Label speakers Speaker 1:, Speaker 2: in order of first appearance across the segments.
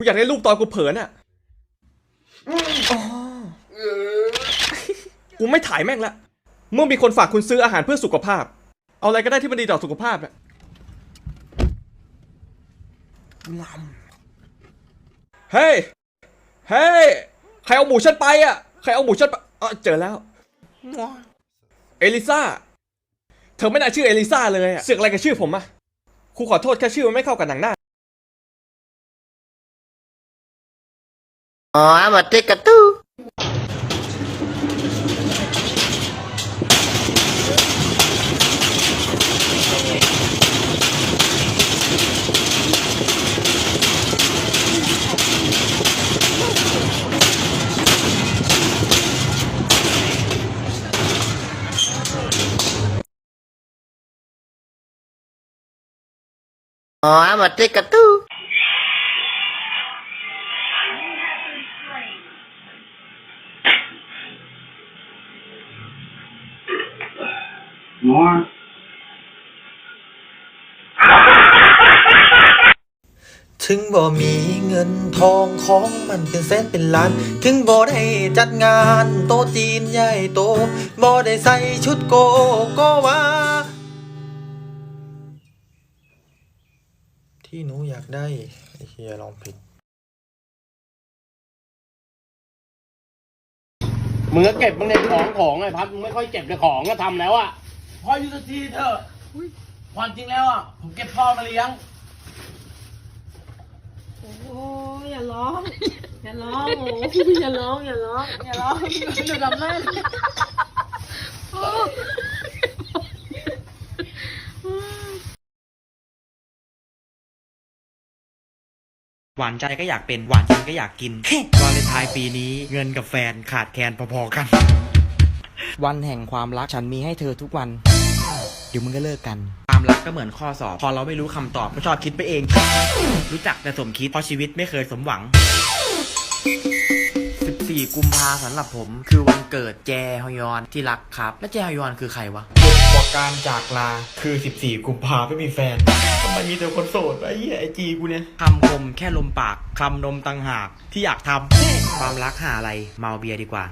Speaker 1: กูอยากได้รูปตอนกูเผลอน่ะอ๋อกูไม่ถ่ายแม่งละ เมื่อมีคนฝากคุณซื้ออาหารเพื่อสุขภาพ เอาอะไรก็ได้ที่มันดีต่อสุขภาพน่ะเฮ้ย เฮ้ย ใครเอาหมูฉันไปอะ ใครเอาหมูฉันไปอ๋อเจอแล้ว เอลิซ่าเธอไม่น่าชื่อเอลิซ่าเลยอะเสือกอะไรกับชื่อผมอะครูขอโทษแค่ชื่อมันไม่เข้ากับหนังหน้า
Speaker 2: อ๋อมาเตกะตู้อ๋ อมาเตกะตู้
Speaker 3: More.
Speaker 4: ถึงบ่มีเงินทองของมันเป็นแสนเป็นล้าน ถึงบ่ได้จัดงานโตะจีนใหญ่โตบ่ได้ใส่ชุดโกโกวาที่หนูอยากได้ไอ้เฮียลองผิด
Speaker 5: มึงก็เก็บมึงในของของไอ้พัดมึงไม่ค่อยเก็บในของก็ทำแล้วอะ
Speaker 6: พ ออยู่สักทีเถอะความจริงแล้วอะ ผมเก็บพ่อมาเลี้ยง
Speaker 7: โอ้ยอย่าร้อง อย่าร้องโอ้ยอย่าร้อง อย่าร้อง อย่าร้องดูกับแม่
Speaker 8: หวานใจก็อยากเป็น หวานจริงก็อยากกิน วาเลนไทน์ปีนี้เงินกับแฟนขาดแคลนพอๆกัน
Speaker 9: วันแห่งความรักฉันมีให้เธอทุกวัน เดี๋ยวมึงก็เลิกกัน
Speaker 8: ความรักก็เหมือนข้อสอบ พอเราไม่รู้คำตอบก็ชอบคิดไปเอง รู้จักแต่สมคิดเพราะชีวิตไม่เคยสมหวัง 14 กุมภาสำหรับผม คือวันเกิดแจฮยอนที่รักครับ และแจฮยอนคือใครวะ
Speaker 4: เจ็บกว่าการจากลาคือ 14 กุมภาไม่มีแฟนทำไมมีแต่คนโสดวะไอ้เหี้ยไอจีกูเนี่ย
Speaker 8: คำคมแค่ลมปาก คำนมตังหากที่อยากทำ ความรักหาอะไร เมาเบียร์ดีกว่า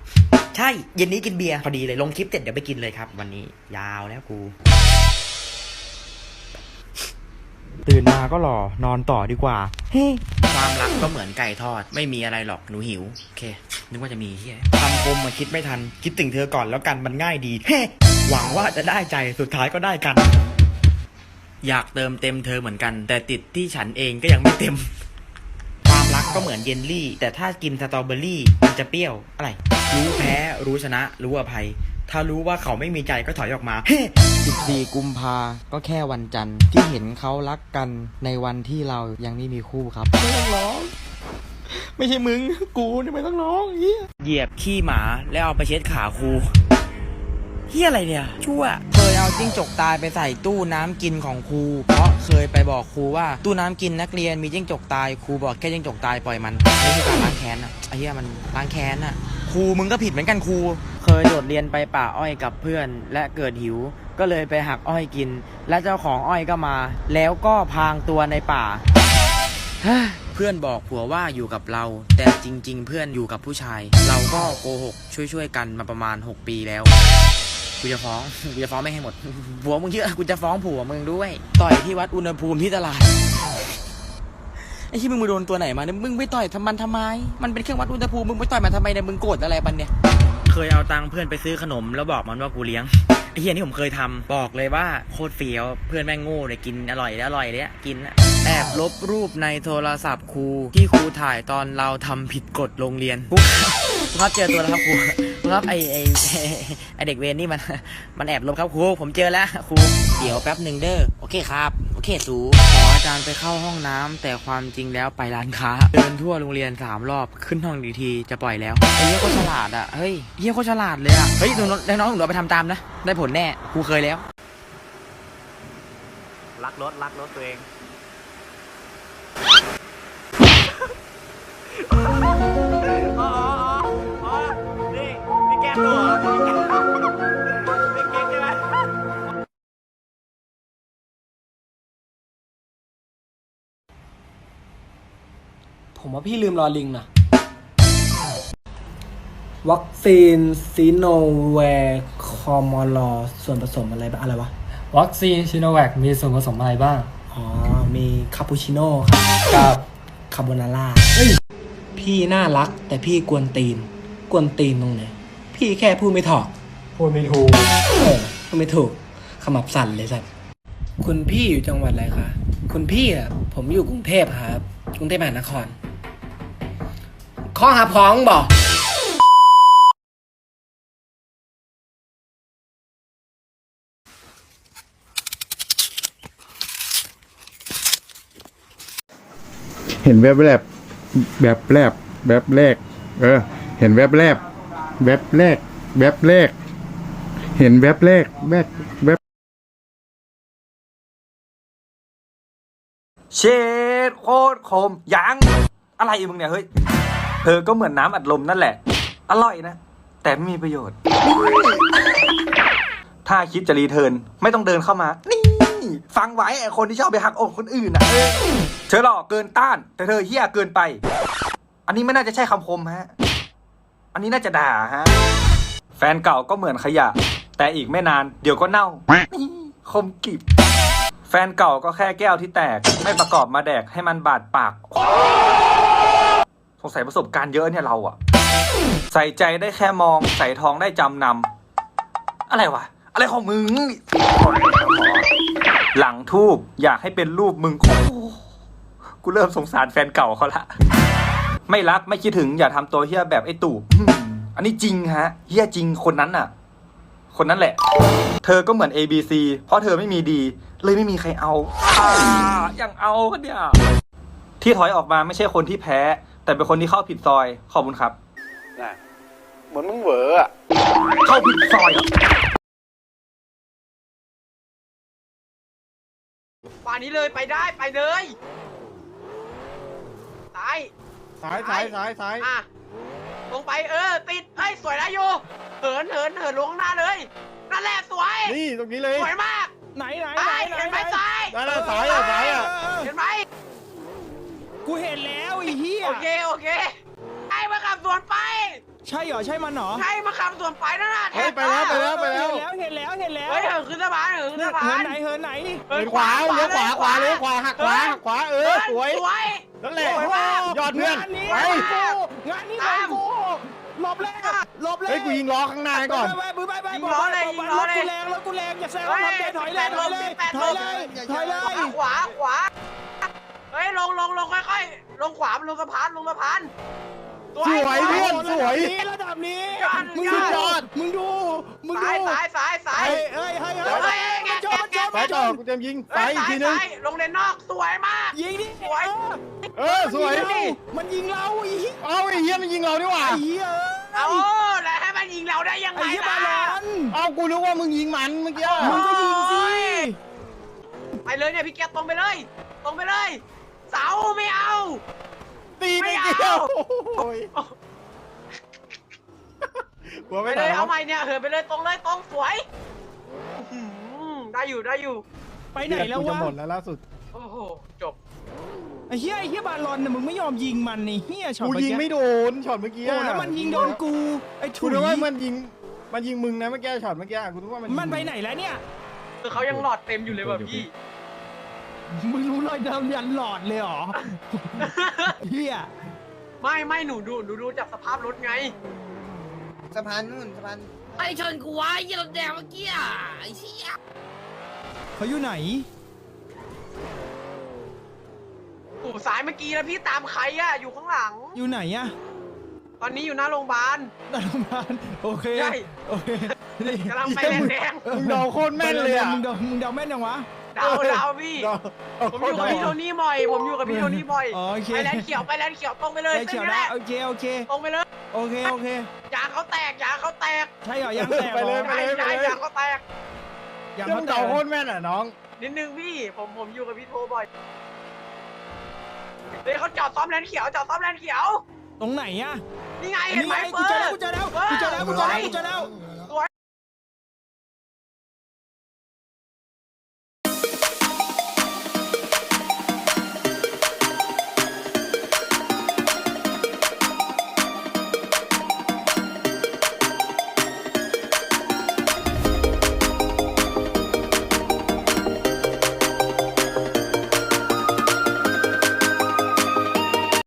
Speaker 8: ใช่ เย็นนี้กินเบียร์ พอดีเลยลงคลิปเสร็จเดี๋ยวไปกินเลยครับ วันนี้ยาวแล้วกู
Speaker 9: ตื่นมาก็หล่อนอนต่อดีกว่า
Speaker 8: ความรักก็เหมือนไก่ทอด ไม่มีอะไรหรอกหนูหิว โอเค นึกว่าจะมีเฮียคำคมมาคิดไม่ทัน คิดถึงเธอก่อนแล้วกันมันง่ายดีเฮ้หวังว่าจะได้ใจสุดท้ายก็ได้กัน อยากเติมเต็มเธอเหมือนกัน แต่ติดที่ฉันเองก็ยังไม่เต็ม กก็เหมือนเยลลี่ แต่ถ้ากินสตรอเบอรี่มันจะเปรี้ยวอะไร รู้แพ้รู้ชนะ รู้อภัย ถ้ารู้ว่าเขาไม่มีใจก็ถอยออกมา เฮ้
Speaker 9: 14 กุมภาก็แค่วันจันทร์ที่เห็นเขารักกันในวันที่เรายังไม่มีคู่ครับ ไม่ต้องร้อง ไม่ใช่มึง กูนี่ไม่ต้องร้องเฮีย
Speaker 8: เหยียบขี้หมาแล้วเอาไปเช็ดขาครู เฮียอะไรเนี่ย ชั่ว
Speaker 9: เคยเอาจิ้งจกตายไปใส่ตู้น้ำกินของครู เพราะเคยไปบอกครูว่าตู้น้ำกินนักเรียนมีจิ้งจกตายครูบอกแค่จิ้งจกตายปล่อยมันนี่คือการล้างแค้นอะไอ้เหี้ยมันล้างแค้นอะครูมึงก็ผิดเหมือนกันครู เคยโดดเรียนไปป่าอ้อยกับเพื่อน และเกิดหิว ก็เลยไปหักอ้อยกิน และเจ้าของอ้อยก็มา แล้วก็พรางตัวในป่า เพื่อนบอกผัวว่าอยู่กับเรา แต่จริง ๆ เพื่อนอยู่กับผู้ชาย เราก็โกหกช่วยๆกันมาประมาณ 6 ปีแล้ว กูจะฟ้อง กูจะฟ้องไม่งให้หมด ผัวมึงเชื่อกูจะฟ้องผัวมึงด้วย ต่อยที่วัดอุณหภูมิที่ตลาด ไอ้ที่มึงมาโดนตัวไหนมาเนี่ยมึงไปต่อยทำมันทำไม มันเป็นเครื่องวัดอุณหภูมิ มึงไปต่อยมันทำไมเนี่ย มึงโกรธอะไรปันเนี่ย
Speaker 8: เคยเอาตังค์เพื่อนไปซื้อขนมแล้วบอกมันว่ากูเลี้ยง ไอ้เฮียนี่ผมเคยทำบอกเลยว่าโคตรเฟี้ยว เพื่อนแม่งโง่เลยกินอร่อยแล้วอร่อยเลยอะกินอะแอบลบรูปในโทรศัพท์ครูที่ครูถ่ายตอนเราทำผิดกฎโรงเรียนครูครับเจอตัวแล้วครับครู ครูครับไอไอไอเด็กเวรนี่มันมันแอบลบครับครูผมเจอแล้วครูเดี๋ยวแป๊บหนึ่งเด้อโอเคครับโอเคสูขออาจารย์ไปเข้าห้องน้ำแต่ความจริงแล้วไปร้านค้าเดินทั่วโรงเรียนสามรอบขึ้นห้องดีทีจะปล่อยแล้วไอ้เหี้ยโคตรฉลาดอะเฮ้ยเหี้ยโคตรฉลาดเลยอะเฮ้ยหนูน้องหนูเอาไปทำตามนะ ได้ผลแน่ครูเคยแล้ว
Speaker 5: รักรถรักรถตัวเอง
Speaker 6: พี่ลืมรอลิงนะ
Speaker 3: วัคซีนซีโนแวคคอมอลอส่วนผสมอะไรบ้างอะไรวะ
Speaker 6: วัคซีนชิโนแวคมีส่วนผสมอะไรบ้าง
Speaker 3: อ๋อ มีคาปูชิโน่ครับ
Speaker 6: กับ
Speaker 3: คาโบนาร่าพี่น่ารัก แต่พี่กวนตีน กวนตีนตรงไหนพี่แค่พูดไม่ถอก
Speaker 6: พูดไม่ถูก
Speaker 3: เออพูดไม่ถูกขมับสั่นเลยสัตว์คุณพี่อยู่จังหวัดอะไรคะคุณพี่อะผมอยู่กรุงเทพครับ กรุงเทพมหานคร ข้อหาพ้องบอก
Speaker 10: เห็นแวบแรกแบบแรกแบบแรก เออ เห็นแวบแรกแวบแรกแวบแรก เห็นแวบแรกแวบแวบ
Speaker 4: เชดโคตรคมยังอะไรมึงเนี่ยเฮ้ย เธอก็เหมือนน้ำอัดลมนั่นแหละ อร่อยนะ แต่ไม่มีประโยชน์ ถ้าคิดจะรีเทิร์นไม่ต้องเดินเข้ามา นี่ ฟังไว้ไอ้คนที่ชอบไปหักอกคนอื่นนะเออเธอหล่อเกินต้าน แต่เธอเหี้ยเกินไป อันนี้ไม่น่าจะใช่คำคมฮะ อันนี้น่าจะด่าฮะ แฟนเก่าก็เหมือนขยะ แต่อีกไม่นาน เดี๋ยวก็เน่านี่คมกริบแฟนเก่าก็แค่แก้วที่แตก ไม่ประกอบมาแดกให้มันบาดปาก งสัยประสบการณ์เยอะเนี่ยเราอะใส่ใจได้แค่มองใส่ท้องได้จำนำอะไรวะ อะไรของมึง หลังทูบอยากให้เป็นรูปมึงโอ้กูเริ่มสงสารแฟนเก่าเขาละ ไม่รักไม่คิดถึงอย่าทำตัวเฮี้ยแบบไอ้ตู่อันนี้จริงฮะเฮี้ยจริงคนนั้นน่ะคนนั้นแหละ เธอก็เหมือน A B C เพราะเธอไม่มีดี เลยไม่มีใครเอาอ่าอย่างเอากันเนี่ยที่ถอยออกมาไม่ใช่คนที่แพ้ แต่เป็นคนที่เข้าผิดซอย ขอบคุณครับ
Speaker 5: เหมือนมึงเหวออะ
Speaker 4: เข้าผิดซอยเหรอ
Speaker 6: ป่านนี้เลยไปได้ไปเลยซ้าย
Speaker 10: ซ้ายซ้ายซ้ายซ้าย
Speaker 6: อะลงไปเออ ติดเฮ้ยสวยนะอยู่เหินเหินเหินลงข้างหน้าเลยนั่นแหละสวย
Speaker 10: นี่ตรงนี้เลย
Speaker 6: สวยมาก
Speaker 9: ไหนไหน
Speaker 6: ไปเห็นไหมซ้าย
Speaker 10: ได้แล้วซ้ายอะซ้ายอะ
Speaker 6: เห็นไหม
Speaker 9: กูเห็นแล้วไอ้เหี้ย
Speaker 6: โอเคโอเคไอ้มาขับสวนไป
Speaker 9: ใช่เหรอใช่มันเหรอ
Speaker 6: ใช่มาขับสวนไปนั่นน่ะ
Speaker 10: เฮ้ยไปแล้วไปแล้วไปแล้ว
Speaker 9: เห็นแล้วเห็นแล้ว
Speaker 6: เฮ้ย
Speaker 9: เห็นแล้ว
Speaker 6: เหินขึ้นสะพานเหินขึ้นสะพา
Speaker 9: เหิ
Speaker 6: น
Speaker 9: นไหนเหินไหน
Speaker 6: เหิน
Speaker 10: ขวาเลี้ยวขวาขวาเลี้ยวขวาหักขวาหักขวาเออสวย
Speaker 6: สวย
Speaker 10: นั่นแหละ
Speaker 6: สวยมาก
Speaker 10: ยอดเพื่อน
Speaker 9: งานนี้
Speaker 10: ไป
Speaker 9: ของกูงานนี้ของกูหลบเลยหลบเลย
Speaker 10: เฮ้ยกูยิงล้อข้างหน้าก่อน
Speaker 9: ไปไปไปไป
Speaker 6: ยิงล้อเลยยิงล้อเลย
Speaker 9: รถกูแรงรถกูแรงอย่าแซงรถผมถอยเลยถอยเลยถอยเลยถอยเลย
Speaker 6: ขวาขวาเฮ้ยลงลงลงค่อยๆ ลงขวาลงสะพานลงสะพาน
Speaker 10: สวยเพื่อนสวย
Speaker 9: ระดับนี้
Speaker 6: ยอด
Speaker 9: มึง
Speaker 6: ย
Speaker 9: ดู
Speaker 6: อด
Speaker 9: ยอดมึงดูมึงดู
Speaker 6: ซ้ายซ้ายซ้ายซ้าย
Speaker 9: เฮ้ยเฮ้ยเฮ้ยเฮ้ย
Speaker 6: เฮ้ยเฮ้ย
Speaker 9: มันชนมันชน
Speaker 10: ซ้ายต่อกูเตรียมยิงซ้ายอีกทีนึง
Speaker 6: ซ้ายลงเลนนอกสวยมาก
Speaker 9: ยิงดิ
Speaker 6: สวย
Speaker 10: เออสวย
Speaker 9: มันยิงเราอี
Speaker 10: เอาไอ้เหี้ยมันยิงเรานี่หว่า
Speaker 9: ไอ้เหี้ย
Speaker 6: เอาแล้วให้มันยิงเราได้ยังไง
Speaker 9: ไอ้เหี้ยบา
Speaker 6: ล่ะ
Speaker 9: ลอน
Speaker 10: เอากูนึกว่ามึงยิงมันเมื่อกี้
Speaker 9: มึงก็ยิงสิ
Speaker 6: ไปเลยเนี่ยพี่แกตรงไปเลย ตรงไปเลยเสาไม่เอา
Speaker 10: ตีไม่
Speaker 6: ไม่
Speaker 10: เกี่ยว
Speaker 6: เอา
Speaker 10: โอ้ยกลัว
Speaker 6: ไป
Speaker 10: ไม่
Speaker 6: เล
Speaker 10: ทัน
Speaker 6: ย
Speaker 10: แล้
Speaker 6: เอา
Speaker 10: ว
Speaker 6: ใหม่เนี่ยเหินไปเลยตรงเลยตรงสวยอื้อหือได้อยู่ได้อยู่
Speaker 9: ไปไหนแล้ว
Speaker 10: กูจะ
Speaker 9: วะ
Speaker 10: หมดแล้วล่าสุด
Speaker 6: โอ้โหจบ
Speaker 9: ไอ้เหี้ยไอ้เหี้ยบาลอนน่ะมึงไม่ยอมยิงมันนี่เหี้ยช็อต
Speaker 10: กู
Speaker 9: เมื่อ
Speaker 10: ยิง
Speaker 9: กี้
Speaker 10: ไม่โดนช็อตเมื่อกี้
Speaker 9: โอ้แล้วมันยิงโดนกู ไอ้
Speaker 10: กู
Speaker 9: ถุย
Speaker 10: นึกว่ามันยิง มันยิงมึงนะเมื่อกี้ช็อตเมื่อกี้กูนึกว่ามันยิง
Speaker 9: มันไปไหนแล้วเนี่ย
Speaker 6: คือเขายังหลอดเต็มอยู่เลยว่ะพี่
Speaker 9: มึงรู้รอยดำยันหลอดเลยเหรอเหี้ย
Speaker 6: ไม่ไม่หนูดูหนูดูจากสภาพรถไง
Speaker 2: สะพานนู่นสะพาน
Speaker 7: ไอ้ชนกูวะยี่รถแดงเมื่อกี้อะไอ้เชี่ย
Speaker 9: เขาอยู่ไหน
Speaker 6: โอ้สายเมื่อกี้แล้วพี่ตามใครอะอยู่ข้างหลัง
Speaker 9: อยู่ไหนอะ
Speaker 6: ตอนนี้อยู่หน้าโรงพยาบาล
Speaker 9: หน้าโรงพยาบาลโอเค
Speaker 6: ใช่
Speaker 9: โอเคนี่
Speaker 6: กำลังไปแดง
Speaker 10: มึงเดาโคตรแม่นเลยอะ
Speaker 9: มึงเดามึงเดาแม่นยังวะ
Speaker 6: ๆ ดาวดาวพี่
Speaker 10: เดา
Speaker 6: ผมอยู่กับพี่โทนี่บ่อย ผมอยู่กับพี่โทนี่บ่อย
Speaker 9: อ๋อโอเค
Speaker 6: ไปแลนด์เขียวไปแลนด์เขียวตรงไปเลย
Speaker 9: ได้เขียว
Speaker 6: ส้นนี้
Speaker 9: นะ
Speaker 6: แหละ
Speaker 9: โอเคโอเค
Speaker 6: ตรงไปเลย
Speaker 9: โอเคโอเค
Speaker 6: ยางเขาแตกยางเขาแตก
Speaker 9: ใช่เหรอยังแตก
Speaker 10: ไปเลย
Speaker 9: หร
Speaker 10: ไป
Speaker 9: อ
Speaker 10: เลย
Speaker 6: ใช่ใช่ยางเขาแตก
Speaker 9: ยัง
Speaker 10: เจ้า
Speaker 9: เขา
Speaker 10: มึง
Speaker 9: แต
Speaker 10: เดากโคตรแม่นอะน้อง
Speaker 6: นิดนึงพี่ผมผมอยู่กับพี่โทบ่อยเฮ้ยเขาจอดซ้อมแลนด์เขียวจอดซ้อมแลนด์เขียว
Speaker 9: ตรงไหนอะ
Speaker 6: นี่ไง
Speaker 9: อัน
Speaker 6: เห็น
Speaker 9: นี้
Speaker 6: ไหม
Speaker 9: ไงกู
Speaker 6: เฟิ
Speaker 9: เจอ
Speaker 6: ร์
Speaker 9: แล้วกูเจอแล้วกูเจอแล้วกูเจอแล้วกูเจอแล้ว